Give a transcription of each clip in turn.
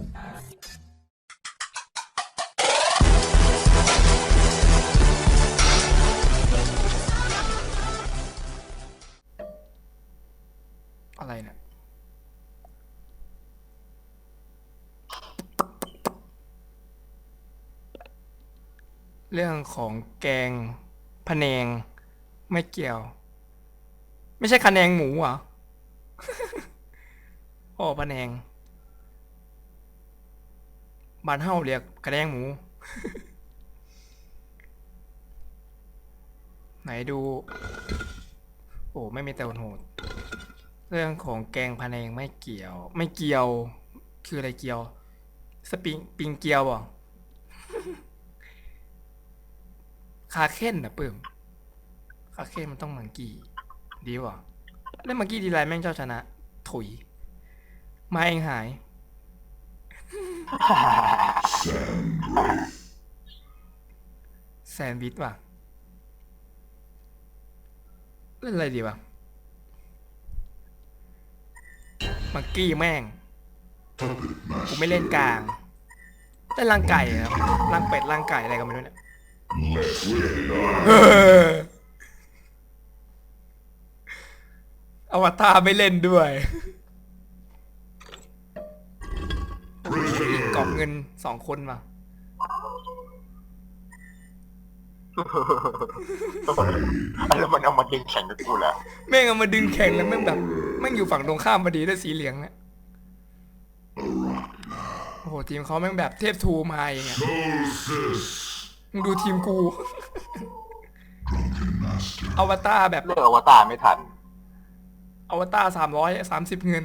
อะไรเนี่ย เรื่องของแกงพะแนง ไม่เกี่ยว ไม่ใช่คะแนงหมูเหรอ โอ้พะแนง บ้านเฮาเรียกกระแดงหมู ไหนดู โอ้ไม่มีแต่โหดเรื่องของแกงพะแนงไม่เกี่ยว ไม่เกี่ยว คืออะไรเกี่ยว สปริงปิงเกียวบ่คาเค้นนะเปิ่มคาเค้นมันต้องมังกี้ ดีว่ะเล่นมังกี้ดีไรแม่งเจ้าชนะ ถุย มาเองหาย แซนด์วิชว่ะเล่นอะไรดีวะมังกี้แม่งกูไม่เล่นกลางเล่นลังไก่ครับลังเป็ดลังไก่อะไรกันไม่รู้เนี่ยเอออวตารไม่เล่นด้วย อบเงินสองคนมาแล้วมันเอามาดึงแข่งกับกูเหรอแม่งเอามาดึงแข่งแล้วแม่งแบบแม่งอยู่ฝั่งตรงข้ามพอดีด้วยสีเหลืองเนี่ยโอ้โหทีมเขาแม่งแบบเทพทูมาเองอะมึงดูทีมกู อวตารแบบเลือกอวตารไม่ทัน อวตารสามร้อยสามสิบเงิน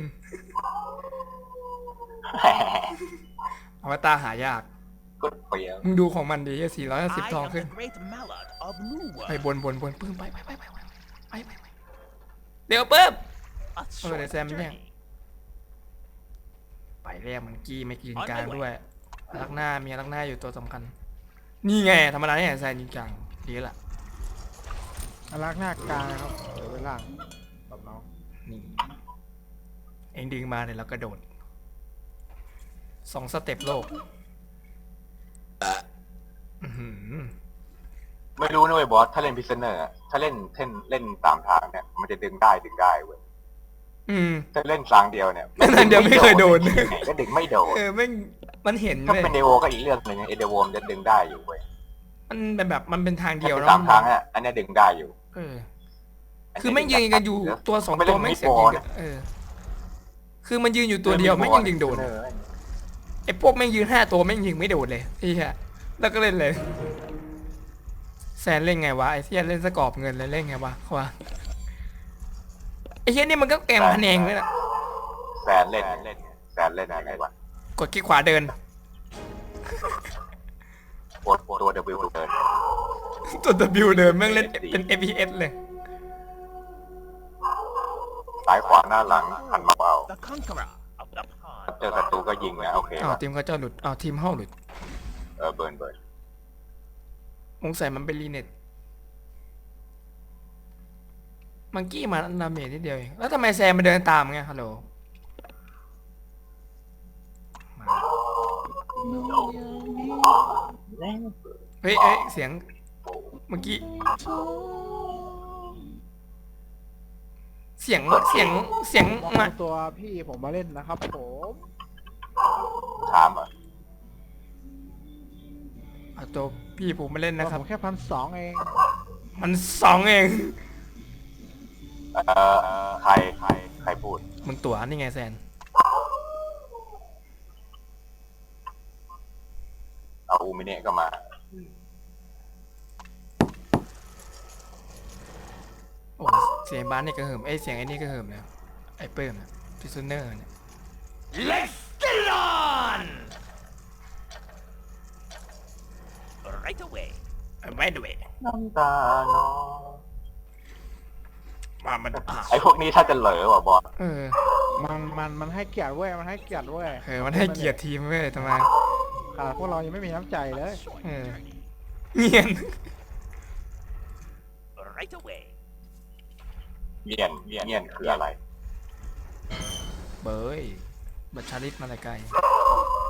อวตารหายาก ก็เปรี้ยวมึงดูของมันดีสี่ร้อยสิบ I ทอง am ขึ้น the great mallard of Nuwa. ไปบนบนบนปึ้มไปไปไปไปไปไปไปไปเดี๋ยวปึ๊บ A Oh, short there's Sam there. journey. ไปเรียกมันกี้ไม่กินกลางด้วยลักหน้ามีลักหน้าอยู่ตัวสำคัญ นี่ไงธรรมดาเนี่ยแซนยิงกลางดีละอารักหน้ากลางนะครับเดี๋ยวไปล่างกับน้องนี่เองดึงมาเนี่ยเรากระโดด สองสเต็ปโลกอื้อหือไม่รู้นะเว้ยบอส ถ้าเล่นพิซเนอร์ถ้าเล่นเท่นเล่นตามทางเนี่ย มันจะดึงได้ดึงได้เว้ย อืม ถ้าเล่นทางเดียวเนี่ยเล่นทางเดียวไม่เคยโดน ยังไงก็ดึงไม่โดน เออแม่งมันเห็นถ้าเลยเป็นเดโวก็อีกเรื่องหนึ่งเอเดโวมันจะดึงได้อยู่เว้ยมันเป็นแบบมันเป็นทางเดีถ้ายวเป็นแล้วตามทางเนี่ยอันเนี้ยดึงได้อยู่เออคือไม่งยืนกันอยู่ตัวสองไม่ตัเล่วนไม่งมิดเสียงวอยิลงเนี่กันเออ คือมันยืนอยู่ตัวเดียวไม่งยังยิงโดน เออ ไอ้พวกแม่งยืนห้าตัวแม่งยิงไม่โดนเลยไอ้เหี้ยแล้วก็เล่นเลย แซนเล่นไงวะไอ้เหี้ยเล่นสกอบเงินเลยเล่นไงวะเขาว่าไอ้เหี้ยนี่มันก็แกมพะแนงเลยนะแซนเล่นเล่นแซนเล่นอะไรวะกดคลิกขวาเดินกดตัว W เดินตัว W เดินแม่งเล่นเป็น FPS เลยซ้ายขวาหน้าหลังหันมาเอา เจอศัตรูก็ยิงนะโอเคอ้าวว่ะทีมเขาเจ้าหลุดอ้าวทีมเฮาหลุดเออเบิร์นเบิร์นมงใส่มันเป็นรีเน็ตมังกี้มาดาเมจนิดเดียวเองแล้วทำไมแซมมาเดินตามไงฮัลโหลมาเฮ้ยเอ้ยเสียงเมื่อกี้ เสียงเสียงเสียงบอกมาตัวพี่ผมมาเล่นนะครับ ผมถามอะเอาตัวพี่ผมมาเล่นนะครับผมแค่พันสองเองมันสองเองเออใครใครใครพูด มึงตัวนี่ไงแซนเอาอูมิเนะก็มา โอ้ เสียงบ้านนี่ก็เหิมไอยเสียงไอ้นี่ก็เหิมนะไอ้เปิ้มนะพิซเนอร์เนี่ย Let's get it on! Right away. ไม่ด้วยน้ำตาน้องมามันอะไอ้พวกนี้ถ้าจะเหลอว่ะบอสเออมันมันมันให้เกียรติเว้ยมันให้เกียรติเว้ยเออมันให้เกียรติทีมเว้ยทำไมขนาดพวกเรายังไม่มีน้ำใจเลย Short Yeah. journey. เงียน Right away. เงียนเงียนคืออะไร เบยบัตรชาลิตมาแต่ไกล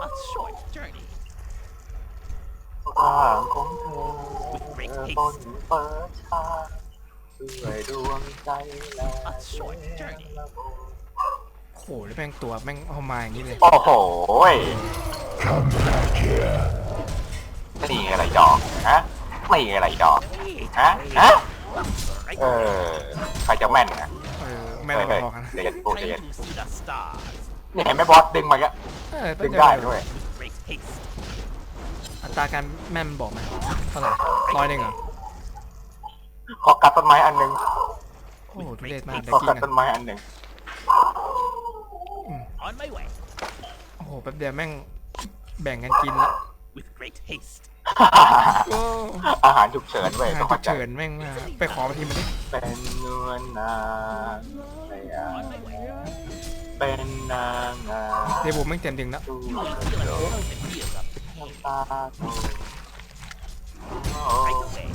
A short journey ร่างของเธอเธอบนเปิดชาด้วยดวงใจและ A short journey โหแล้วแม่งตัวแม่งเอามาอย่างนี้เลย โอ้โหยนี่อะไรดอกฮะไม่อะไรดอกฮะฮะ Right เอ away. อใครจะแม่นนะเออแม่งเฮ้ยเราเฮ้ยบอกกันนะเดี๋ยวพูดเดี๋ยว Time to see the stars นี่เห็นไหมบอสดึงมาก็เออดึงได้ด้วย with great haste. อัตราการแม่นบอกไหมเท่าไหร่ร้อยหนึ่งเหรอขอกัดต้นไม้อันหนึ่งโอ้โหทุเรศมากเด็ขกอกิกัดนต้อะนไม้อันหนึ่ง On my way โอ้โหแป๊บเดียวแม่งแบ่งกันกินละ with great haste. โอ้อาหารฉุกเฉินเว้ยงานต้องฉุเข้ากใจเฉินแม่งมาไปขอมาทีมันดิเป็นเนื้อนางไม่อา On my way. เป็นนางงามเดบูแม่งเต็มดึงแล้วดู You will feel a thousand years of pain. ตาโต Right away.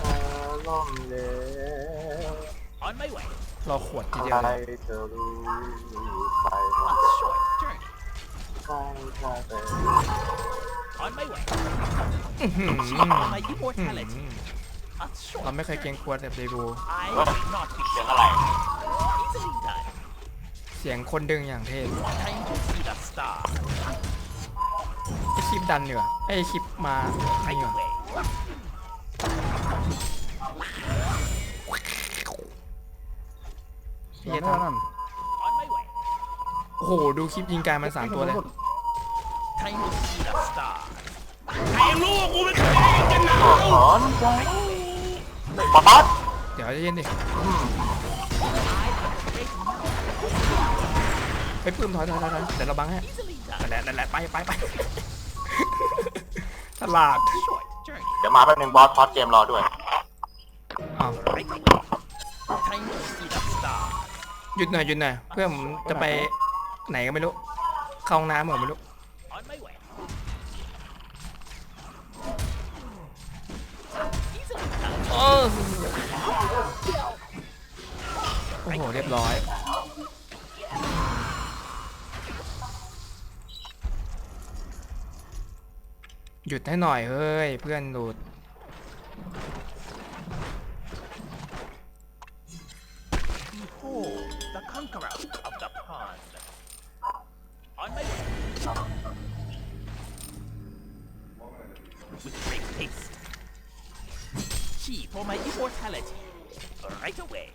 เธอล่มเหลว On my way. รอขวดทีใคเดียวรเลยจะรู้ไป A short journey. ใครจะเป็น On my way. อื้อหือ For my อื้อ immortality. หือ A เรา short ไม่เคยเกรงกลัวแต่เดบู I will not be เสียงอะไร easily done. เสียงคนดึงอย่างเท่ Time to see the stars. ไอคลิปดันเหนือไอคลิปมาไอ Right เหนือ away. เฮียนั่นทำนั่น On my way. โอ้โห ดูคลิปยิงการมันสามตัวเลย Time to see the stars. ขอน้ำใจป๊าป๊าเดี๋ยวใจะเย็นดิไปปื้มถอยถอยถอยถอยเดี๋ยวเราบังให้ Easily นั่น done. แหละนั่นแหละไปไปไปตลาด Short journey. เดี๋ยวมาแป๊บนึงบอสพอดเกมรอด้วยอ้าว Right away. Time to see the stars. หยุดหน่อยหยุดหน่อยเพื่อนผมจะไปไหนก็ไม่รู้เข้าห้องน้ำเหมือนไม่รู้ โอ้โห เรียบร้อย หยุดให้หน่อยเฮ้ย เพื่อนหลุด Behold, the conqueror of the pond. On my way. With great haste. Key for my immortality. Right away.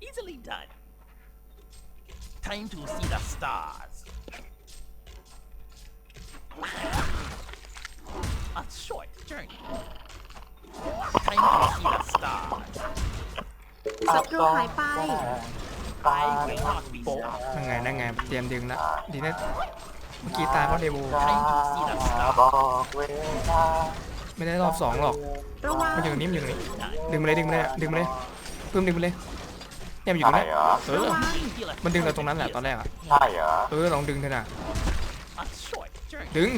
Easily done. Time to see the stars. A short journey. Time to see the stars. ศัตรูหายไป I will not be stopped. นั่งไงนั่งไงเตรียมดึงละดีนะ เมื่อกี้ตายเพราะเดบูบอกเวลาไม่ได้รอบสองหรอก ระวังมันอยู่ตรงนี้มันอยู่ตรงนี้ ดึงมาเลยดึงมาเลยดึงมาเลยเพิ่มดึงมาเลยเนี่ยมันอยู่ตรงใช่นี้เหรอเออมันดึงเราตรงนั้นแหละตอนแรกอะใช่เหรอเออลองดึงเถอะนะ A short journey. ดึง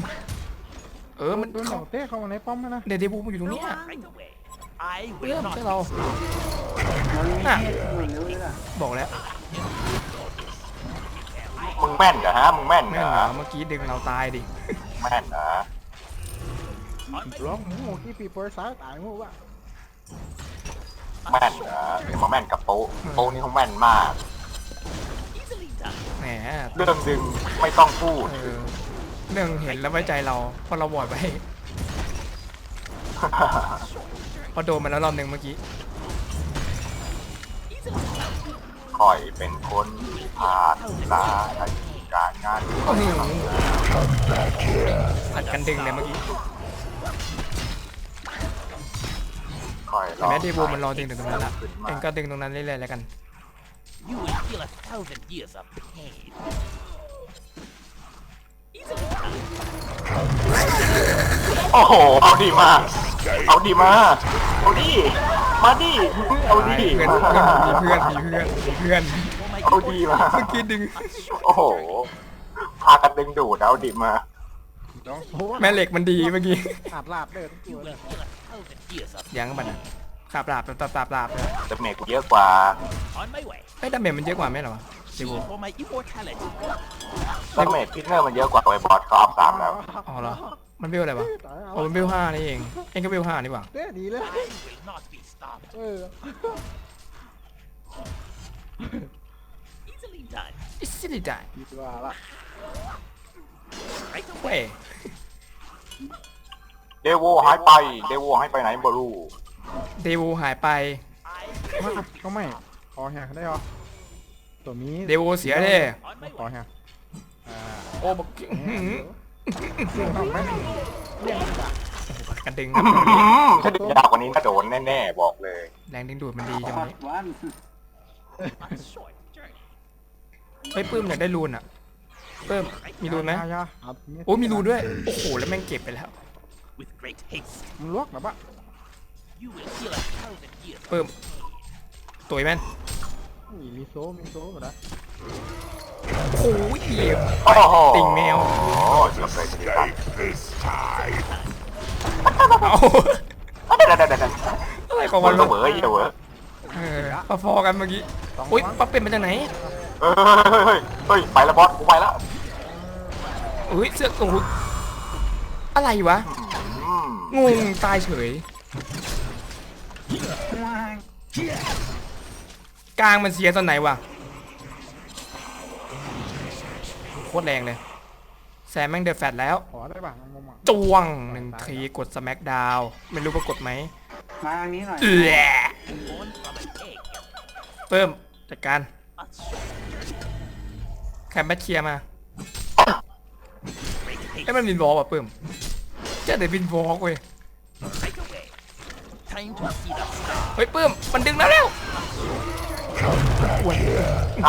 เออมันโดนเหเข้าล่าเต้เข้ามาในป้อมแล้วนะเดเดบูมันอยู่ตรงเนี้ย Right away. I เรื่อง will ใช่ not เรา be น่ะบอกแล้วมึง แม่นเหรอฮะมึงแม่นเหรแม่นอเหรอเมื่อกี้ดึงเราตายดิแม่นเหรอ on my ร้องหูที่ปีโปรยสายตายหมู่ว่าแม่นเหรอเดี๋ยวมาแม่นกับโป๊ะโป๊ะนี่เขาแม่นมาก easily done. แหมเรื่องดึงไม่ต้องพูด เออเรื่องเห็นแล้วไว้ใจเราเพราะเราบอดไปพอโดนมาแล้วรอบหนึ่งเมื่อกี้ Easily done. คอยเป็นคนที่ผ่านลาในการงานโอ้โหอัดกันดึงเลยเมื่อกี้คอยรเห็นอไหมเดบูมันรอดึงถึงตรงนั้นละเองก็ดึงตรงนั้นเรื่อยๆแล้วกัน You will feel a thousand years of pain. Easily done. โอ้โห เอาดีมาก เอาดีมาก เอาดี มาดิ เอาดีเพื่อนเพื่อนมีเพื่อนมีเพื่อนมีเพื่อน For my เอาดีมาเมื่อกี้ดึง โอ้โห พากันดึงดูดเอาดีมาร้องโอ้แม่เหล็กมันดีเมื่อกี้อาดลาบเด้อทุกตั you วเลย will feel a thousand years of ยังบัดนะขาบลาบปราบปราบปราบเลยแต่เมจกูเยอะกว่า On my way. ไอ้ยดาเมจมันเยอะกว่าไหมเหรอวะเด Key โว for my immortality. แต่เมจพิซเนอร์มันเยอะกว่าไอ้บอสเขาอัพสามแล้วอ๋อเหรอมันเบลอะไรวะตายโอ้มันเบลห้านี่เองเองก็เบลห้านี่หว่าเด้ดีเลย I will not be stopped. เออ Easily done. อิ สติจ่ายดีกว่าละ Right เว้ย away. เดโวหายไป เดโวหายไปไหนบรูเดโวหายไป I มาก็ไม่ขอแหกได้หรอตัวนี้เดโวเสียเด้ on my ขอ way. แหกอ่าโอ้บักอื้อหือเรื่องทำไหมเรื่องจ้ะโอ้โหกระดึงอื้อหือถ้าดึงยาวกว่านี้น่าโดนแน่ๆบอกเลย แรงดึงดูดมันดีจังเลย A short journey. เฮ้ยปื้มอยากได้รูนอะปื้มมีรูนไหมยายาครับโอ้ยมีรูนด้วยโอ้โหแล้วแม่งเก็บไปแล้ว With great haste, มันลวกแบบว่า you will feel a thousand years. of ปื้มตุ๋ยแม่นอุ้ยมีโซมีโซหมดนะโอ้ยโอ้โหติ่งแมวโอ้เกือบเลยทีเดียวกันเอาเดี๋ยวเดี๋ยวเดี๋ยวเดี๋ยวอะไรของมัมันนก็วะเหวอเหี้ยเหวอเออพอๆกันเมื่อกี้อุ้ยปั๊บเป็นมาจากไหน เฮ้ยเฮ้ยเฮ้ยไปแล้วบอสกูไปแล้วอุ้ยเสื้อโอ้โหอะไรวะ อืมงงตายเฉย กลางมันเสียตอนไหนวะโคตรแรงเลย แซมแม่งเดือดแฟดแล้ว ขอได้ป่ะงงอะจวงหนึ่งทีกดสแม c ดาวไม่รู้ว่ากดไหมมาทางนี้หน่อยเอื้อ Born from an egg. เพิ่มจัดการ A short journey. แคมแบทเชียร์มา Great ไอ้ haste. ยมันบินวอล์กว่ะเพิ่มเจ้าเดี๋ยวบินวอล์กเว้ย Right away. Time to see the stars. เฮ้ยเพิ่มมันดึงแล้วแล้ว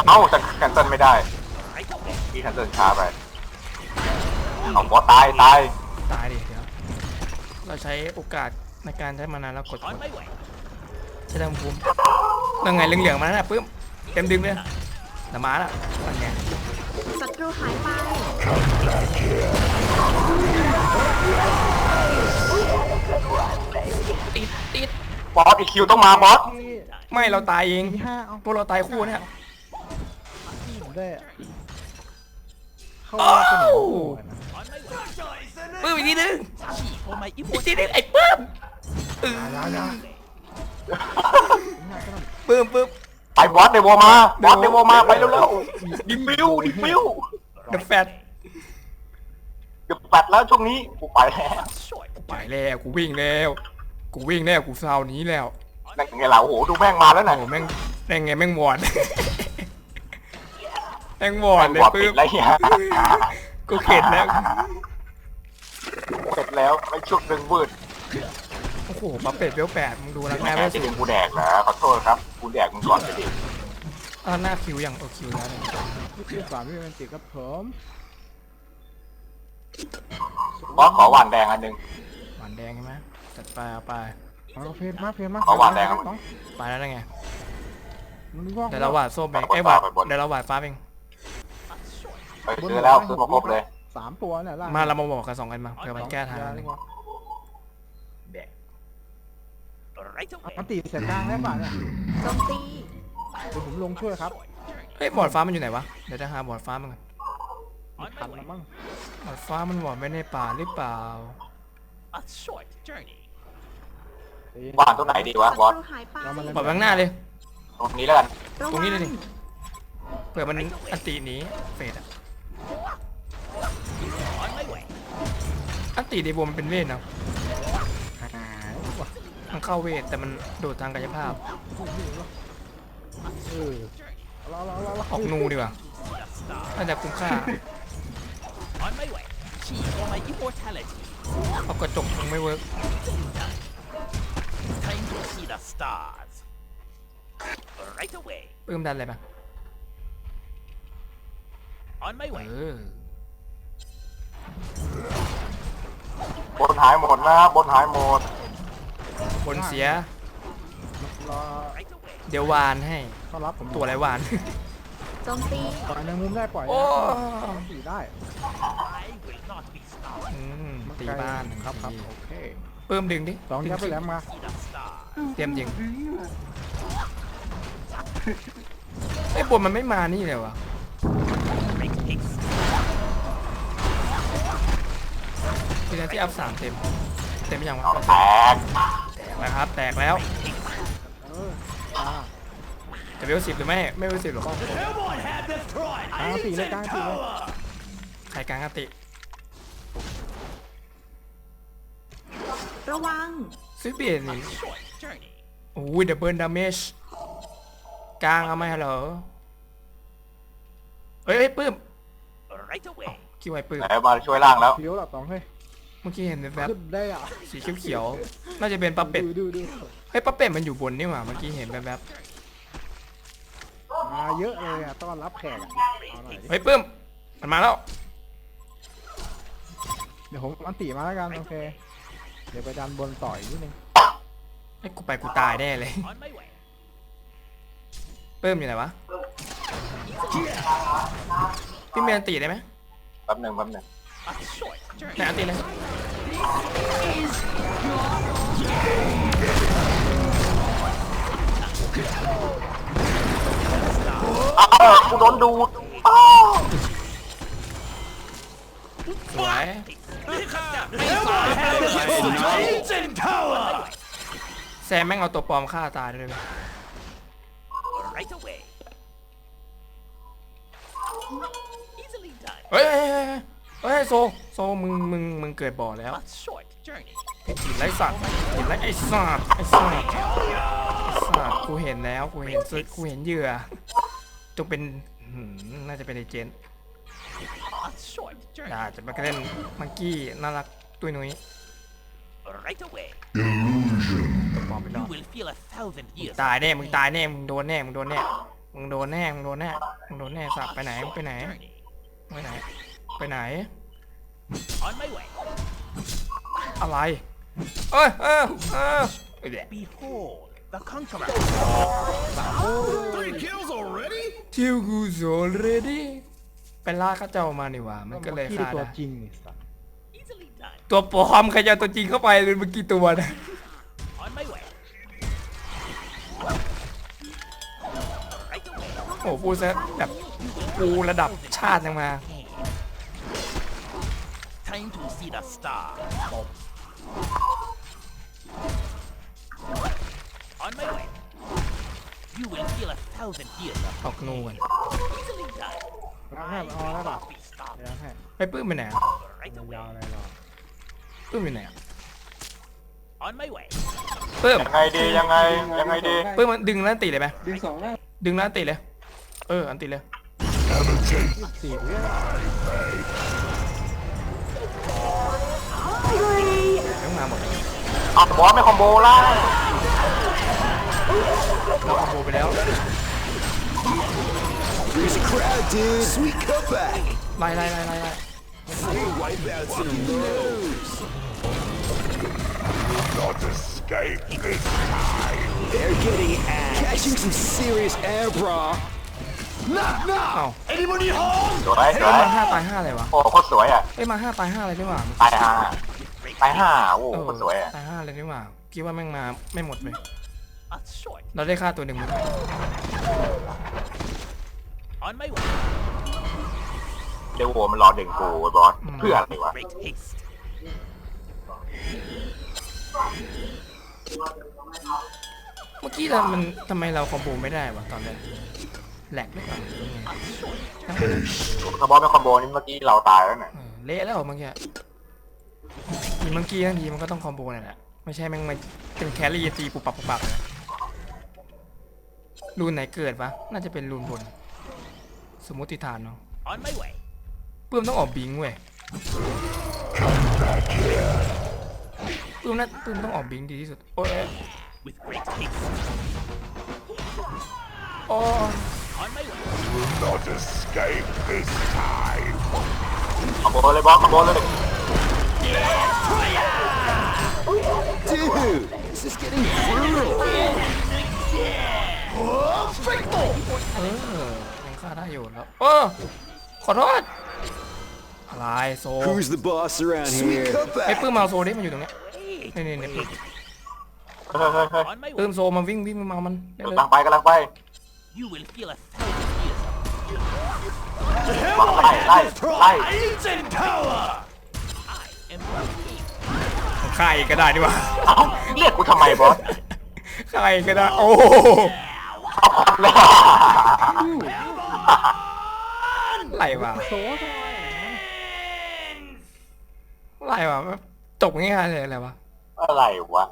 เอ้าจะแคนเซิลไม่ได้ Right away. พี่แคนเซิลช้าไปเอาบอสตายตายตายดิเดี๋ยวเราใช้โอกาสในการใช้มานานแล้วกดก On ด my way. ใช้ทางภูมิยังไงเหลืองๆมาแล้วนะปึ๊บเต็มดึงเลย แต่มาแล้วนั่นไงศัตรูหายไปติดติดบอสอีคิวต้องมาบอสไม่เราตายเองมีห้าเอาพวกเราตายคู่เนี่ย ผมได้เข้าไปไหน On my way. ปึ๊บอีกทีนึง Key for my อีกทีนึง immortality. ไอ้ปึ๊บเออายายาง่ายก็ต้องปึ๊บปึ๊บ ไปบอสเดโวมาบอสเดโวมาไปเร็วๆดิฟิวดิฟิวเดอะแฟตเกือบแปดแล้วช่วงนี้กูไปแล้ว Short ไปแล้วกูวิ่งแล้วกูวิ่งแล้วกูซาวหนี้แล้วนั่นไงล่ะโอ้โหดูแม่งมาแล้วนะโอ้แม่งแม่งไงแม่งวอดแม่งวอดแม่งเลยบอสปึ๊ติบดแล้วเฮียกูเข็ดแล้วเสร็จแล้วไม่ชุดดึงวืดโอ้โหมาเป็ดเวลแปดมึงดูแล้วแม่แม่ไม่ไม่จะสิดึงกูแดกนะขอโทษครับกูแดกมึงก่อนไปดิอ่าหน้าคิวยังโอคิวแล้วเนี่ยนี่คือสามวิมันติดกับผมบอสขอหวานแดงอันหนึง หวานแดงใช่ไหมจัดไปเอาไปเอาเฟรมมาเฟรมมาเอาหวานแดงครับ ต้องไปแล้วนะไงมันงอก เดี๋ยวเราหวาดส้มเองไปบนไอ้ยหวาดไปบนเดี๋ยวเราหวาดฟ้าเอง A short ไปซื้อแล้วซื้อมาครบเลยสามตัวเนี่ยล่ะมาเรามาบอกกันสองกันมาเผื่อมันแก้ทางยาห เลนึ่ยงวะ right away. มันตีเสียกลางได้ป่ะเนี่ยโจมตีเดี๋ยวผมลงช่วยครับเฮ้ยบอร์ดฟ้ามันอยู่ไหนวะ เดี๋ยวจะหาบอร์ดฟ้ามันก่อน On ทัน my แล้ว way. มั้งบอร์ดฟ้ามันหวอดไว้ในป่าหรือเปล่า A short journey. หวานตัวไหนดีวะศับอสตรูหายไปเรามาเล่นบอร์ดไว้ข้างหน้าเลย ตรงนี้แล้วกันระตรงวันี้งเลยดิ เผื่อมันอันตีหนีเฟดอะ On my way. อันตีเดโบมันเป็นเวทนะหาย ว่ะมันเข้าเวทแต่มันโดดทางกายภาพเออเราเราเราเราออกนูดีกว่า The stars. น่าจะคุ้มค่า On my way. Key for my immortality. เอากระจกยังไม่เวิร์ก Time to see the stars. Right away. ปื้มดันอะไรปะ On my เอ way. อบนหายหมดนะบนหายหมด บนเสีย รอ Right away. เดี๋ยววานให้ต้อนรับผมตัวอะไรวาน โจมตีปล่อยในมุมได้ปล่อยโอ้ ตีได้ I will not be stopped. อืมมันตีไกลบ้านหนึ่งครับครับทีโอเคเพิ่มดึงดิสองยับไปแล้วมา See the star. เตรียมยิงไอ้ยบนมันไม่มานี่เลยวะ Great haste. ทีนั้นที่อัพสามเต็ม เต็มยังวะ แตกแตกแล้วครับ แตกแล้วเอออ่าจะเวลสิบหรือไม่ ไม่เวลสิบหรอกกลางตีเลยกลางตีเลยใครกลางอติระวังซื้อเบียร์นี่ Short journey. โอ้ยดับเบิลดาเมจกลางเอาไหมเหรอเฮ้ยเฮ้ยปื้ม Right away. คิดไว้ปื้ม ไหนมาช่วยล่างแล้วเดี๋ยวหลับสองเฮ้ย เมื่อกี้เห็นแวบขึ้นได้อะๆสีเขียวๆน่าจะเป็นปลาเป็ด ดูดูดูเฮ้ยปลาเป็ดมันอยู่บนนี่หว่าเมื่อกี้เห็นแวบมาเยอะเลยอะต้อนรับแขกอะเอาหน่อยดิๆเฮ้ยปื้มมันมาแล้วเดี๋ยวผมอันตีมาแล้วกันโอเค เดี๋ยวไปดันบนต่อยนิดนึงไอ้กูไปกูตายแน่เลย On my way. ปื้มอยู่ไหนวะพี่เมย์อันตีได้ไหมแป๊บหนึ่งแป๊บหนึ่ง A short ไหน journey. อันตีเลย อ้าวกูโดนดูดอ้าวสวยแซมแม่งเอาตัวปลอมฆ่าตายด้เฮ้ยเฮ้ยเฮ้ย เฮ้ยโซโซมึงมึงมึงเกิดบ่อแล้ว A short journey. กินไรสัตว์กินไรไอ้สัตว์ไอ้สัตว์ไอ้สัตว์กูเห็นแล้วกูเห็นซึกูเห็นเหยื่อจงเป็นหืมน่าจะเป็นไอเจน A short อย่า journey. จะมาเล่นมังกี้น่ารักตุ้ยนุ้ย Right away. ตัวปลอมไปร You อบ will feel a thousand years. ตายแน่ มึงตายแน่ มึงโดนแน่ มึงโดนแน่ มึงโดนแน่ มึงโดนแน่ มึงโดนแน่สับไปไหนมึงไปไหน Journey. ไปไหน ไปไหน On my way. อะไร เอ้ยเอ้ยเอ้ยเอ้ยแหละ Behold the conqueror. ทิวกูโซเรดี้ไปล่าข้าเจ้ามานี่หว่า มันก็เลยที่ฆ่าตัวได้จริงนี่สัส Easily done. ตัวปลอมใครจะเอาตัวจริงเข้าไปเป็นเมื่อกี้ตัวนะ On my way. Right away. โอ้โหพูดซะแบบกูระดับชาติยังมา Time to see the star. On my way. You will feel a thousand years of ออกนูกัน easily done. ล้างให้มันเอาแล้วป่ะ We stop เดี๋ยวให้ไปปื้มไปไหนอะ right ยาว away. อะไรหรอปื้มอยู่ไหนอะ On my way. ปื้ม ยังไงดียังไงยังไงดีปื้มมันดึงแล้วอันติเลยไหมดึงสองดึงแล้วอันติเลย เอออันติเลยสี่เรื่องาหมดอ้าวบอสไม่คอมโบล่างเราคอมโบไปแล้ว There's a crowd, dude. Sweet cutback. ไล่ไล่ไล่ไล่ไล่ Wipeouts in a nose. not escape this time. They're getting ass. Catching some serious air, bra. Knock, เอ้า knock. Anybody home? สวยสเอ้วยยมาห้าตายห้าเลยวะโอ้โคตรสวยอะ เอ้ยมาห้าตายห้าเลยนี่หว่า ตายห้า ตายห้าโอ้เออโคตรสวยอะตายห้าเลยนี่หว่าคิดว่าแม่งมาไม่หมดเลย A short. เราได้ค่าตัวหนึ่งหมด On my way. เดี๋ยวโวมันรอดึงกูไอ้บอสเพื่ออะไรวะ Great haste. เมื่อกี้ทำมันทำไมเราคอมโบไม่ได้วะตอนแรกแหลกหรือเปล่าหรือไงถ้าบอสไม่คอมโบนี่เมื่อกี้เราตายแล้วเนี่ยเออเละแล้วเมื่อกี้ มีเมื่อกี้ทั้งทีมันก็ต้องคอมโบนั่นแหละไม่ใช่แม่งมาเป็นแครี่ตีปุบปับปุบปับเลยรูนไหนเกิดวะน่าจะเป็นรูนบน สมมติฐานเนาะ On my way. ปื้มต้องออกบิงเว้ยปื้มน่าปื้มต้องออกบิงดีที่สุดโอ้ย With great haste. โอ้ย On my way. Not escape this time. คอมโบเ Dude, this is getting brutal. เออยังฆ่าได้อยู่แล้วเออขอโทษอะไรโซ Who's the boss around Sweet here? ไอ้ cutback. ปื้มมาเอาโซดิมันอยู่ตรงเนี้ย Great นี่นี่นี่ way. เฮ้ยเฮ้ยเฮ้ย On my เพิ่ way. มโซมาวิ่งวิ่งมามันเร็วกำลังไปกำลังไป You will feel a thousand years. ไล่ไล่ไล่ Is in power! I am your king. ๆใครก็ได้ดีกว่าเอ้าเรียกกูทำไมบอสใครก็ได้ โอ้เอาความเลยไหลวะโซ่ทำไมไหลวะแบบจบง่ายๆเลยอะไรวะ อะไรวะ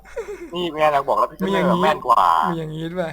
นี่แม่นางบอกแล้วพิซมีอเนอย่างนี้ แม่นกว่า มีอย่างนี้ด้วย